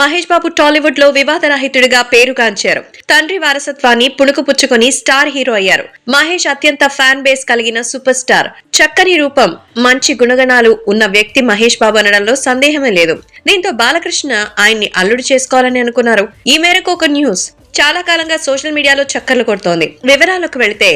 మహేష్ బాబు టాలీవుడ్లో వివాదరహితుడిగా పేరుగాంచారు తండ్రి వారసత్వాన్ని పుణుకుపుచ్చుకొని స్టార్ హీరో అయ్యారు. మహేష్ అత్యంత ఫ్యాన్ బేస్ కలిగిన సూపర్ స్టార్. చక్కని రూపం మంచి గుణగణాలు ఉన్న వ్యక్తి మహేష్ బాబు అనడంలో సందేహమే లేదు. దీంతో బాలకృష్ణ ఆయన్ని అల్లుడు చేసుకోవాలని అనుకున్నారు. ఈ మేరకు ఒక న్యూస్ చాలా కాలంగా సోషల్ మీడియాలో చక్కర్లు కొడుతోంది. వివరాలకు వెళితే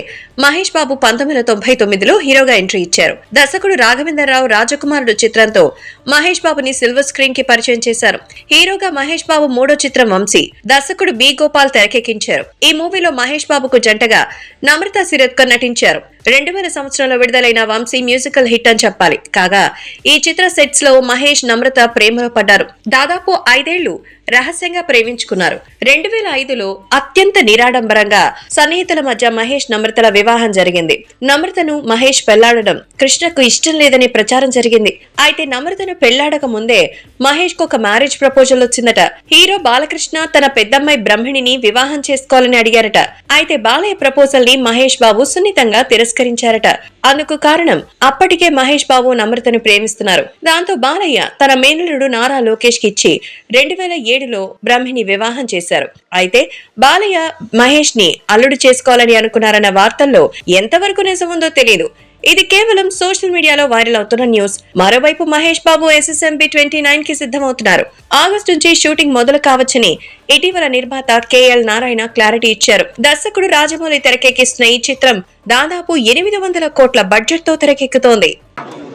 మహేష్ బాబు పంతొమ్మిది వందల తొంభై తొమ్మిదిలో హీరోగా ఎంట్రీ ఇచ్చారు. దర్శకుడు రాఘవేంద్రరావు రాజకుమారుడు చిత్రంతో మహేష్ బాబుని సిల్వర్ స్క్రీన్కి పరిచయం చేశారు. హీరోగా మహేష్ బాబు మూడో చిత్రం వంశీ దర్శకుడు బి గోపాల్ తెరకెక్కించారు. ఈ మూవీలో మహేష్ బాబుకు జంటగా నమ్రత సిరత్కర్ నటించారు. రెండు వేల సంవత్సరంలో విడుదలైన వంశీ మ్యూజికల్ హిట్ అని చెప్పాలి. కాగా ఈ చిత్ర సెట్స్లో మహేష్ నమ్రత ప్రేమలో పడ్డారు. దాదాపు ఐదేళ్ళు రహస్యంగా ప్రేమించుకున్నారు. రెండు వేల ఐదులో అత్యంత నిరాడంబరంగా సన్నిహితుల మధ్య మహేష్ నమ్రతల వివాహం జరిగింది. నమ్రతను మహేష్ పెళ్ళాడడం కృష్ణకు ఇష్టం లేదని ప్రచారం జరిగింది. అయితే నమ్రతను పెళ్ళాడక ముందే మహేష్కు ఒక మ్యారేజ్ ప్రపోజల్ వచ్చిందట. హీరో బాలకృష్ణ తన పెద్దమ్మాయి బ్రహ్మిణిని వివాహం చేసుకోవాలని అడిగారట. అయితే బాలయ్య ప్రపోజల్ని మహేష్ బాబు సున్నితంగా తిరస్కరించారట. అందుకు కారణం అప్పటికే మహేష్ బాబు నమ్రతను ప్రేమిస్తున్నారు. దాంతో బాలయ్య తన మేనలుడు నారా లోకేష్కి ఇచ్చి రెండు వేల ఏడులో బ్రహ్మిని వివాహం చేశారు. అయితే బాలయ్య మహేష్ని అల్లుడు చేసుకోవాలని అనుకున్నారన్న వార్తల్లో ఎంతవరకు నిజం ఉందో తెలియదు ఇది కేవలం సోషల్ మీడియాలో వైరల్ అవుతున్న న్యూస్. మరోవైపు మహేష్ బాబు ఎస్ఎస్ఎంబి ట్వంటీ నైన్కి సిద్ధమవుతున్నారు. ఆగస్టు నుంచి షూటింగ్ మొదలు కావచ్చని ఇటీవల నిర్మాత కేఎల్ నారాయణ క్లారిటీ ఇచ్చారు. దర్శకుడు రాజమౌళి తెరకెక్కిస్తున్న ఈ చిత్రం దాదాపు ఎనిమిది వందల కోట్ల బడ్జెట్తో తెరకెక్కుతోంది.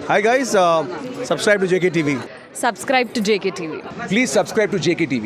Hi guys, uh, subscribe to JKTV. Subscribe to JK TV Please subscribe to JKTV.